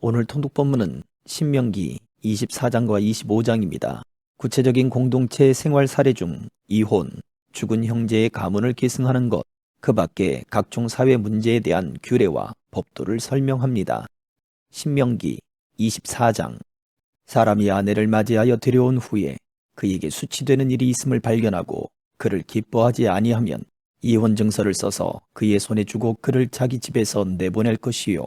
오늘 통독 본문은 신명기 24장과 25장입니다. 구체적인 공동체 생활 사례 중 이혼, 죽은 형제의 가문을 계승하는 것, 그 밖에 각종 사회 문제에 대한 규례와 법도를 설명합니다. 신명기 24장 사람이 아내를 맞이하여 데려온 후에 그에게 수치되는 일이 있음을 발견하고 그를 기뻐하지 아니하면 이혼 증서를 써서 그의 손에 주고 그를 자기 집에서 내보낼 것이요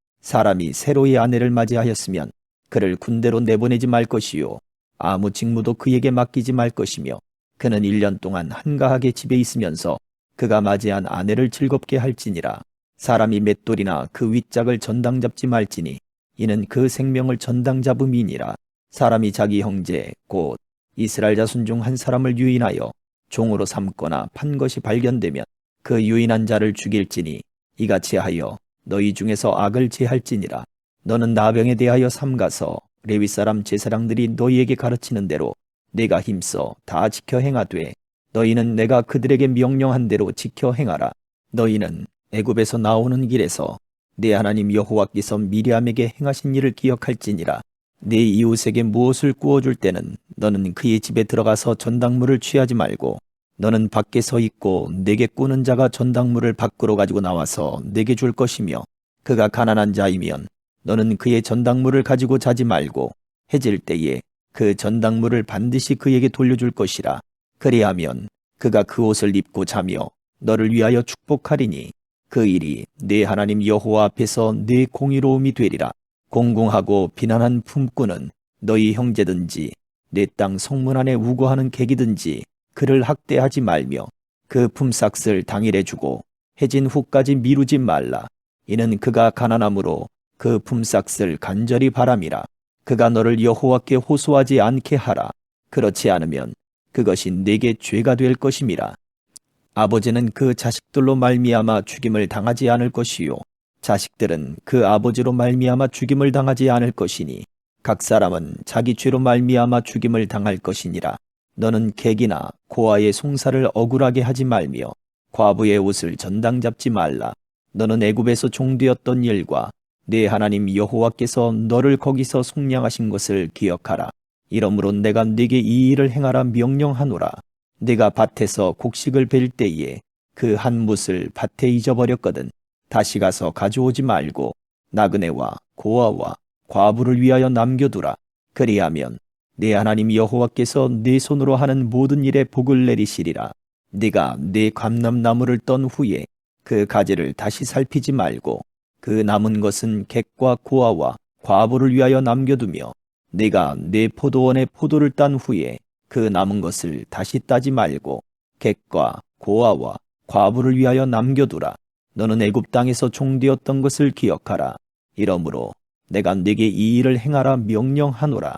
사람이 새로이 아내를 맞이하였으면 그를 군대로 내보내지 말 것이요 아무 직무도 그에게 맡기지 말 것이며 그는 1년 동안 한가하게 집에 있으면서 그가 맞이한 아내를 즐겁게 할지니라. 사람이 맷돌이나 그 윗짝을 전당 잡지 말지니 이는 그 생명을 전당 잡음이니라. 사람이 자기 형제 곧 이스라엘 자손 중 한 사람을 유인하여 종으로 삼거나 판 것이 발견되면 그 유인한 자를 죽일지니 이같이 하여 너희 중에서 악을 제할지니라. 너는 나병에 대하여 삼가서 레위 사람 제사장들이 너희에게 가르치는 대로 내가 힘써 다 지켜 행하되 너희는 내가 그들에게 명령한 대로 지켜 행하라. 너희는 애굽에서 나오는 길에서 내 하나님 여호와께서 미리암에게 행하신 일을 기억할지니라. 내 이웃에게 무엇을 구워줄 때는 너는 그의 집에 들어가서 전당물을 취하지 말고 너는 밖에 서 있고 내게 꾸는 자가 전당물을 밖으로 가지고 나와서 내게 줄 것이며 그가 가난한 자이면 너는 그의 전당물을 가지고 자지 말고 해질 때에 그 전당물을 반드시 그에게 돌려줄 것이라. 그리하면 그가 그 옷을 입고 자며 너를 위하여 축복하리니 그 일이 내 하나님 여호와 앞에서 내 공의로움이 되리라. 공공하고 비난한 품꾼은 너희 형제든지 내 땅 성문 안에 우거하는 객이든지 그를 학대하지 말며 그 품삯을 당일에 주고 해진 후까지 미루지 말라. 이는 그가 가난함으로 그 품삯을 간절히 바람이라. 그가 너를 여호와께 호소하지 않게 하라. 그렇지 않으면 그것이 내게 죄가 될 것임이라. 아버지는 그 자식들로 말미암아 죽임을 당하지 않을 것이요. 자식들은 그 아버지로 말미암아 죽임을 당하지 않을 것이니 각 사람은 자기 죄로 말미암아 죽임을 당할 것이니라 너는 객이나 고아의 송사를 억울하게 하지 말며 과부의 옷을 전당 잡지 말라. 너는 애굽에서 종되었던 일과 내 하나님 여호와께서 너를 거기서 속량하신 것을 기억하라. 이러므로 내가 네게 이 일을 행하라 명령하노라. 네가 밭에서 곡식을 벨 때에 그한 뭇을 밭에 잊어버렸거든. 다시 가서 가져오지 말고 나그네와 고아와 과부를 위하여 남겨두라. 그리하면 내 하나님 여호와께서 네 손으로 하는 모든 일에 복을 내리시리라. 네가 네 감람나무를 떤 후에 그 가지를 다시 살피지 말고 그 남은 것은 객과 고아와 과부를 위하여 남겨두며 네가 네 포도원에 포도를 딴 후에 그 남은 것을 다시 따지 말고 객과 고아와 과부를 위하여 남겨두라. 너는 애굽 땅에서 종되었던 것을 기억하라. 이러므로 내가 네게 이 일을 행하라 명령하노라.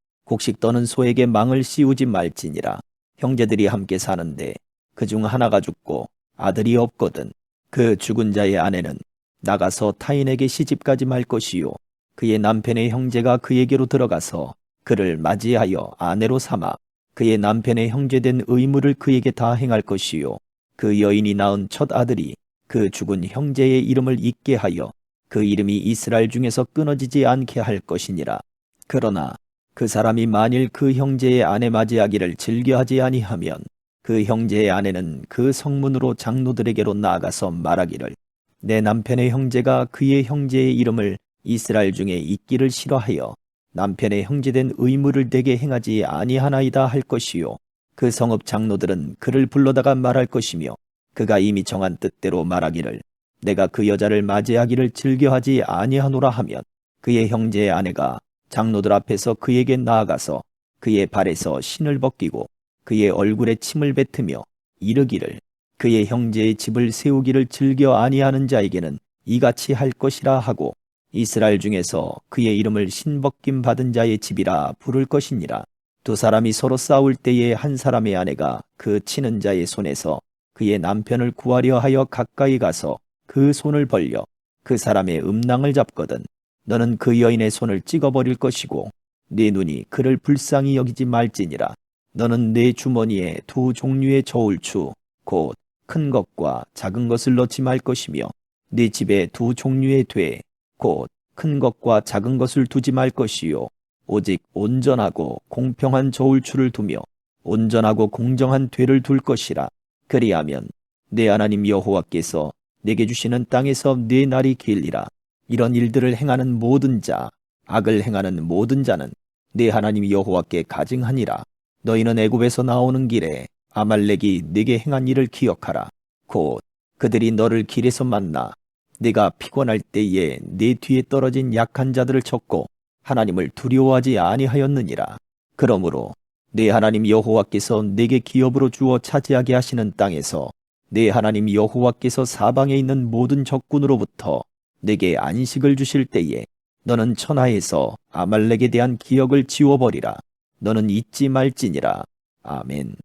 곡식 떠는 소에게 망을 씌우지 말지니라. 형제들이 함께 사는데 그 중 하나가 죽고 아들이 없거든. 그 죽은 자의 아내는 나가서 타인에게 시집가지 말 것이요. 그의 남편의 형제가 그에게로 들어가서 그를 맞이하여 아내로 삼아 그의 남편의 형제된 의무를 그에게 다 행할 것이요. 그 여인이 낳은 첫 아들이 그 죽은 형제의 이름을 잊게 하여 그 이름이 이스라엘 중에서 끊어지지 않게 할 것이니라. 그러나 그 사람이 만일 그 형제의 아내 맞이하기를 즐겨하지 아니하면 그 형제의 아내는 그 성문으로 장로들에게로 나아가서 말하기를 내 남편의 형제가 그의 형제의 이름을 이스라엘 중에 잊기를 싫어하여 남편의 형제된 의무를 내게 행하지 아니하나이다 할 것이요. 그 성읍 장로들은 그를 불러다가 말할 것이며 그가 이미 정한 뜻대로 말하기를 내가 그 여자를 맞이하기를 즐겨하지 아니하노라 하면 그의 형제의 아내가 장로들 앞에서 그에게 나아가서 그의 발에서 신을 벗기고 그의 얼굴에 침을 뱉으며 이르기를 그의 형제의 집을 세우기를 즐겨 아니하는 자에게는 이같이 할 것이라 하고 이스라엘 중에서 그의 이름을 신벗김 받은 자의 집이라 부를 것이니라. 두 사람이 서로 싸울 때에 한 사람의 아내가 그 치는 자의 손에서 그의 남편을 구하려 하여 가까이 가서 그 손을 벌려 그 사람의 음낭을 잡거든 너는 그 여인의 손을 찍어버릴 것이고 네 눈이 그를 불쌍히 여기지 말지니라. 너는 내 주머니에 두 종류의 저울추 곧 큰 것과 작은 것을 넣지 말 것이며 네 집에 두 종류의 돼 곧 큰 것과 작은 것을 두지 말 것이요. 오직 온전하고 공평한 저울추를 두며 온전하고 공정한 되를 둘 것이라. 그리하면 내 하나님 여호와께서 내게 주시는 땅에서 네 날이 길리라 이런 일들을 행하는 모든 자 악을 행하는 모든 자는 내 하나님 여호와께 가증하니라. 너희는 애굽에서 나오는 길에 아말렉이 네게 행한 일을 기억하라. 곧 그들이 너를 길에서 만나 네가 피곤할 때에 네 뒤에 떨어진 약한 자들을 쳤고 하나님을 두려워하지 아니하였느니라. 그러므로 내 하나님 여호와께서 내게 기업으로 주어 차지하게 하시는 땅에서 내 하나님 여호와께서 사방에 있는 모든 적군으로부터 내게 안식을 주실 때에 너는 천하에서 아말렉에 대한 기억을 지워버리라. 너는 잊지 말지니라. 아멘.